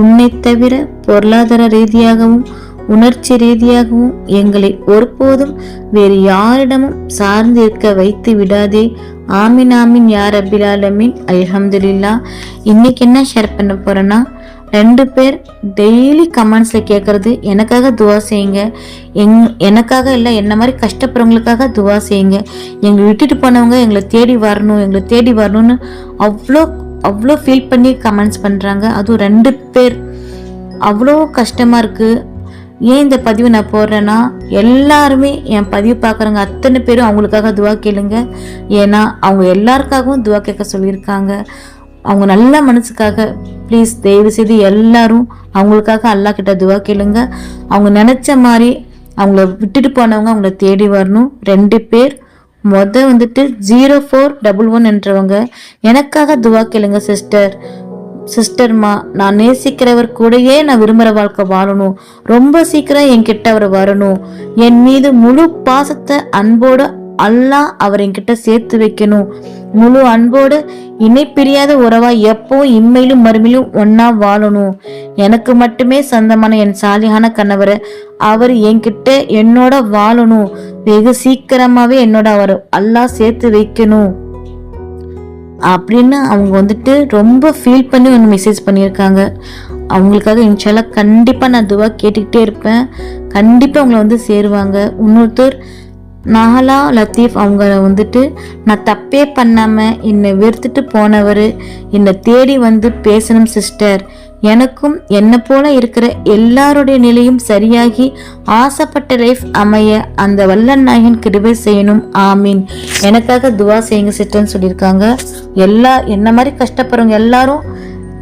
உன்னை தவிர பொருளாதார ரீதியாகவும் உணர்ச்சி ரீதியாகவும் எங்களை ஒருபோதும் வேறு யாரிடமும் சார்ந்து இருக்க வைத்து விடாதே. ஆமின் ஆமின் யார் அபிலாலமின் அல்ஹம்துலில்லா. இன்னைக்கு என்ன ஷேர் பண்ண போறேன்னா ரெண்டு பேர் டெய்லி கமெண்ட்ஸில் கேட்குறது எனக்காக துவா செய்யுங்க. எங் எனக்காக இல்லை என்ன மாதிரி கஷ்டப்படுறவங்களுக்காக துவா செய்யுங்க. எங்களை விட்டுட்டு போனவங்க எங்களை தேடி வரணும் எங்களை தேடி வரணும்னு அவ்வளோ அவ்வளோ ஃபீல் பண்ணி கமெண்ட்ஸ் பண்ணுறாங்க அதுவும் ரெண்டு பேர். அவ்வளோ கஷ்டமாக இருக்குது ஏன் இந்த பதிவு நான் போடுறேன்னா எல்லாருமே என் பதிவு பார்க்குறவங்க அத்தனை பேரும் அவங்களுக்காக துவா கேளுங்க. ஏன்னா அவங்க எல்லாருக்காகவும் துவா கேட்க சொல்லியிருக்காங்க. அவங்க நல்ல மனசுக்காக ப்ளீஸ் தயவு செய்து எல்லாரும் அவங்களுக்காக அல்லாஹ் கிட்ட துவா கேளுங்க. அவங்க நினச்ச மாதிரி அவங்கள விட்டுட்டு போனவங்க அவங்கள தேடி வரணும். ரெண்டு பேர். மொத வந்துட்டு ஜீரோ ஃபோர் டபுள் ஒன் என்றவங்க எனக்காக துவா கேளுங்க சிஸ்டர். சிஸ்டர்மா நான் நேசிக்கிறவர் கூடயே நான் விரும்புகிற வாழ்க்கை வாழணும். ரொம்ப சீக்கிரம் என்கிட்ட அவர் வரணும். என் மீது முழு பாசத்தை அன்போடு அல்லாஹ் அவர் என்கிட்ட சேர்த்து வைக்கணும். முழு அன்போடு இணை பிரியாத உறவா எப்பவும் இம்மையிலும் மறுமையிலும் ஒன்னா வாழணும். எனக்கு மட்டுமே சொந்தமான என் சாலியான கணவர் அவர் என்கிட்ட என்னோட வாழணும். வெகு சீக்கிரமாவே என்னோட அவர் அல்லாஹ் சேர்த்து வைக்கணும். அப்படின்னு அவங்க வந்துட்டு ரொம்ப ஃபீல் பண்ணி ஒன்று மெசேஜ் பண்ணியிருக்காங்க. அவங்களுக்காக இன்ஷால்லாம் கண்டிப்பாக நான் துவா கேட்டுக்கிட்டே இருப்பேன். கண்டிப்பாக அவங்கள வந்து சேருவாங்க. இன்னொருத்தர் நஹலா லத்தீஃப் அவங்கள வந்துட்டு நான் தப்பே பண்ணாமல் என்னை வெறுத்துட்டு போனவர் என்னை தேடி வந்து பேசணும் சிஸ்டர் எனக்கும் என்னை போல இருக்கிற எல்லாருடைய நிலையும் சரியாகி ஆசைப்பட்ட லைஃப் அமைய அந்த வல்லன் நாயகன் கிருபை செய்யணும். ஆமீன். எனக்காக துவா செய்யுங்க சிஸ்டர்னு சொல்லியிருக்காங்க. எல்லா என்ன மாதிரி கஷ்டப்படுறவங்க எல்லாரும்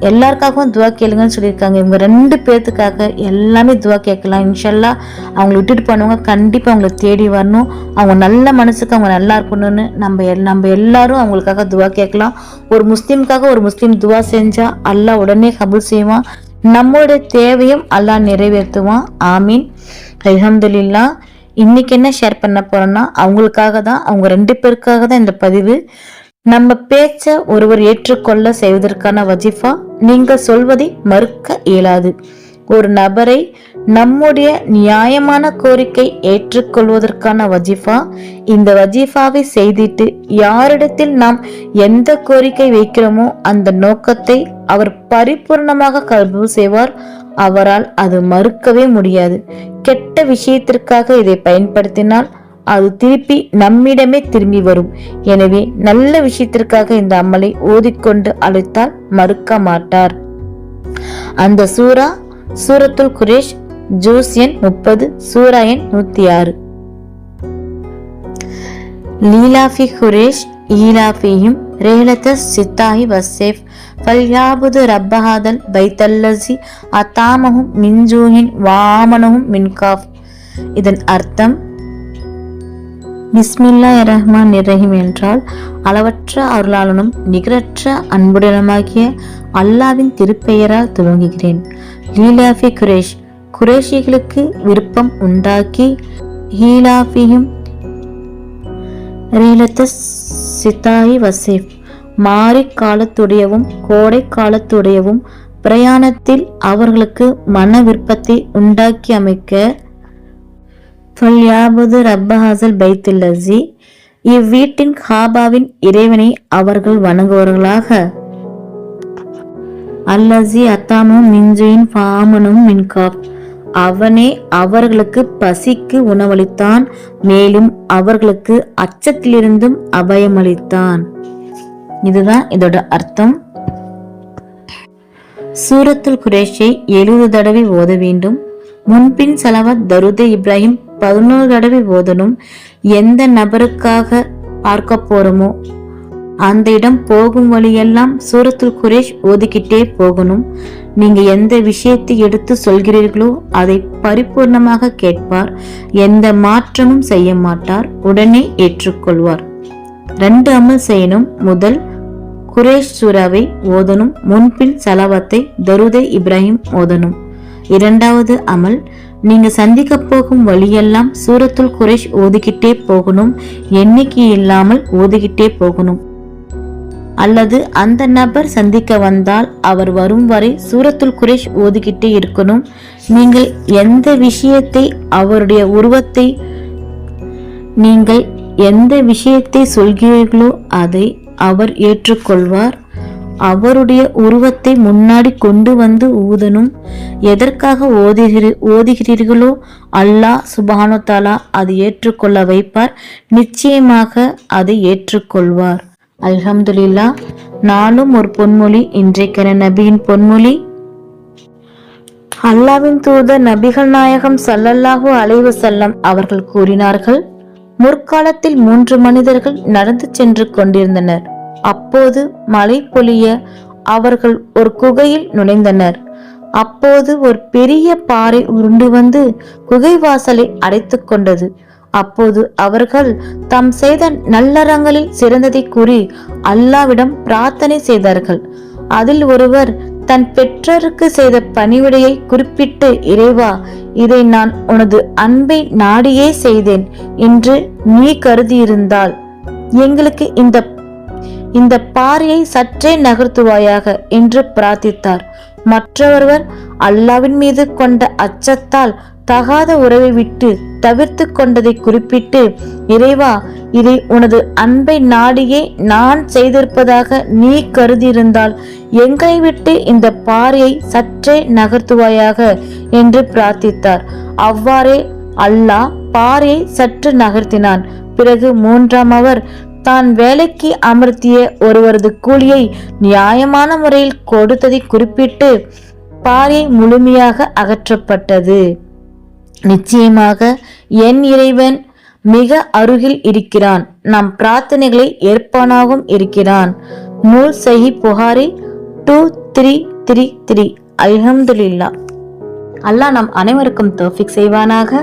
எல்லாருக்காகவும் துவா கேளுங்கன்னு சொல்லியிருக்காங்க. இவங்க ரெண்டு பேர்த்துக்காக எல்லாமே துவா கேட்கலாம். இன்ஷல்லா அவங்கள விட்டுட்டு போனவங்க கண்டிப்பாக அவங்கள தேடி வரணும். அவங்க நல்ல மனசுக்கு அவங்க நல்லா இருக்கணும்னு நம்ம எல் நம்ம எல்லாரும் அவங்களுக்காக துவா கேட்கலாம். ஒரு முஸ்லீமுக்காக ஒரு முஸ்லீம் துவா செஞ்சால் அல்லா உடனே கபூல் செய்வான். நம்மளுடைய தேவையும் அல்லாஹ் நிறைவேற்றுவான். ஆமீன். அல்ஹம்துலில்லா. இன்னைக்கு என்ன ஷேர் பண்ண போறோம்னா அவங்களுக்காக தான் அவங்க ரெண்டு பேருக்காக தான் இந்த பதிவு. நம்ம பேச்ச ஒருவர் ஏற்றுக்கொள்ள செய்வதற்கான வஜிஃபா நீங்கள் சொல்வதை மறுக்க இயலாது. ஒரு நபரை நம்முடைய நியாயமான கோரிக்கை ஏற்றுக்கொள்வதற்கான வஜிஃபா இந்த வஜிஃபாவை செய்திட்டு யாரிடத்தில் நாம் எந்த கோரிக்கை வைக்கிறோமோ அந்த நோக்கத்தை அவர் பரிபூர்ணமாக கல்வி செய்வார். அவரால் அது மறுக்கவே முடியாது. கெட்ட விஷயத்திற்காக இதை பயன்படுத்தினால் அது திருப்பி நம்மிடமே திரும்பி வரும். எனவே நல்ல விஷயத்திற்காக இந்த அம்மலை ஓதிக்கொண்டு அழைத்தால் மறுக்க மாட்டார். அந்த சூரா சூரத்துல் குரேஷ் ஜூஸ் எண் முப்பது சூரா எண் நூத்தி ஆறு லீலாஃபி குரேஷ் ஈலாஃபியும் ரேலத சித்தாஹி வசேஃப் ஃபல்யாபுது ரப்பஹாதல் பைத்தல்லசி அத்தாமஹும் மின்ஜூஹின் வாமனஹும் மின்காஃப். இதன் அர்த்தம் பிஸ்மில்லா ரஹ்மான் ரஹீம் என்றால் அளவற்ற அருளாளனும் நிகரற்ற அன்புடனுமாகிய அல்லாவின் திருப்பெயரால் துவங்குகிறேன். லீலாஃபி குரேஷ் குரேஷிகளுக்கு விருப்பம் உண்டாக்கி ஹீலாஃபியும் ரீலத்த சித்தாயி வசீப் மாறி காலத்துடையவும் கோடை காலத்துடையவும் பிரயாணத்தில் அவர்களுக்கு மன விருப்பத்தை உண்டாக்கி அமைக்க ஃபல்யாபுது ரப்பஹாசல் பைத்துல்லசி இவ்வீட்டின் ஹாபாவின் இறைவனை அவர்கள் வணங்குவார்களாக. அல்லசி அத்தாமும் மிஞ்சுயின் பாமனும் மின்காப். அவனே அவர்களுக்கு பசிக்கு உணவளித்தான் மேலும் அவர்களுக்கு அச்சத்திலிருந்தும் அபயமளித்தான். இதுதான் இதோட அர்த்தம். சூரத்துல் குரேஷை எழுபது தடவை ஓத வேண்டும். முன்பின் செலவத் தருதே இப்ராஹிம் பதினோரு தடவை ஓதணும் எந்த நபருக்காக பார்க்க போறோமோ அந்த இடம் போகும் வழியெல்லாம் சூரத்துல் குரேஷ் ஓதிக்கிட்டே போகணும். நீங்க எந்த விஷயத்தை எடுத்து சொல்கிறீர்களோ அதை பரிபூர்ணமாக கேட்பார். எந்த மாற்றமும் செய்ய மாட்டார். உடனே ஏற்றுக்கொள்வார். ரெண்டு அமல் செய்யணும். முதல் குரேஷ் சூராவை ஓதணும். முன்பின் சலவத்தை தருதை இப்ராஹிம் ஓதணும். இரண்டாவது அமல் நீங்க சந்திக்க போகும் வழியெல்லாம் சூரத்துல் குறைஷ் ஓதிக்கிட்டே போகணும். எண்ணிக்கை இல்லாமல் ஓதிக்கிட்டே போகணும். அல்லது அந்த நபர் சந்திக்க வந்தால் அவர் வரும் வரை சூரத்துல் குரேஷ் ஓதிக்கிட்டே இருக்கணும். நீங்கள் எந்த விஷயத்தை அவருடைய உருவத்தை நீங்கள் எந்த விஷயத்தை சொல்கிறீர்களோ அதை அவர் ஏற்றுக்கொள்வார். அவருடைய உருவத்தை முன்னாடி கொண்டு வந்து ஊதனும் எதற்காக ஓதுகிறீ ஓதுகிறீர்களோ அல்லாஹ் சுபானு தாலா அதை ஏற்றுக்கொள்ள வைப்பார். நிச்சயமாக அதை ஏற்றுக்கொள்வார். அல்ஹம்துலில்லா நானும் ஒரு பொன்மொழி இன்றைக்கென நபியின் பொன்மொழி. அல்லாவின் தூதர் நபிகள் நாயகம் சல்லல்லாஹு அலைவு செல்லம் அவர்கள் கூறினார்கள் முற்காலத்தில் மூன்று மனிதர்கள் நடந்து சென்று கொண்டிருந்தனர். அப்போது மழை பொழிய அவர்கள் ஒரு குகையில் நுழைந்தனர். அப்போது ஒரு பெரிய பாறை உருண்டு வந்து குகை வாசலை அடைத்துக் கொண்டது. அப்போது அவர்கள் தாம் செய்த நல்லறங்களில் சிறந்ததை கூறி அல்லாவிடம் பிரார்த்தனை செய்தார்கள். அதில் ஒருவர் தன் பெற்றோருக்கு செய்த பணிவிடையை குறிப்பிட்டு இறைவா இதை நான் உனது அன்பை நாடியே செய்தேன் என்று நீ கருதியிருந்தால் எங்களுக்கு இந்த இந்த பாறையை சற்றே நகர்த்துவாயாக என்று பிரார்த்தித்தார். மற்றொருவர் அல்லாவின் மீது கொண்ட அச்சத்தால் தகாத உறவை விட்டு தவிர்த்து கொண்டதை குறிப்பிட்டு இறைவா இதை உனது அன்பை நாடியே நான் செய்திருப்பதாக நீ கருதியிருந்தால் எங்களை விட்டு இந்த பாறையை சற்றே நகர்த்துவாயாக என்று பிரார்த்தித்தார். அவ்வாறே அல்லாஹ் பாறையை சற்று நகர்த்தினான். பிறகு மூன்றாம் அவர் தான் வேலைக்கு அமர்த்திய ஒருவரது கூலியை நியாயமான முறையில் கொடுத்ததை குறிப்பிட்டு பாறை முழுமையாக அகற்றப்பட்டது. நிச்சயமாக என் இறைவன் மிக அருகில் இருக்கிறான். நம் பிரார்த்தனைகளை ஏற்பானாகவும் இருக்கிறான். நூல் சஹி Bukhari two three three three. அல்ஹம்துலில்லா. அல்லாஹ் நம் அனைவருக்கும் தோஃபிக் செய்வானாக.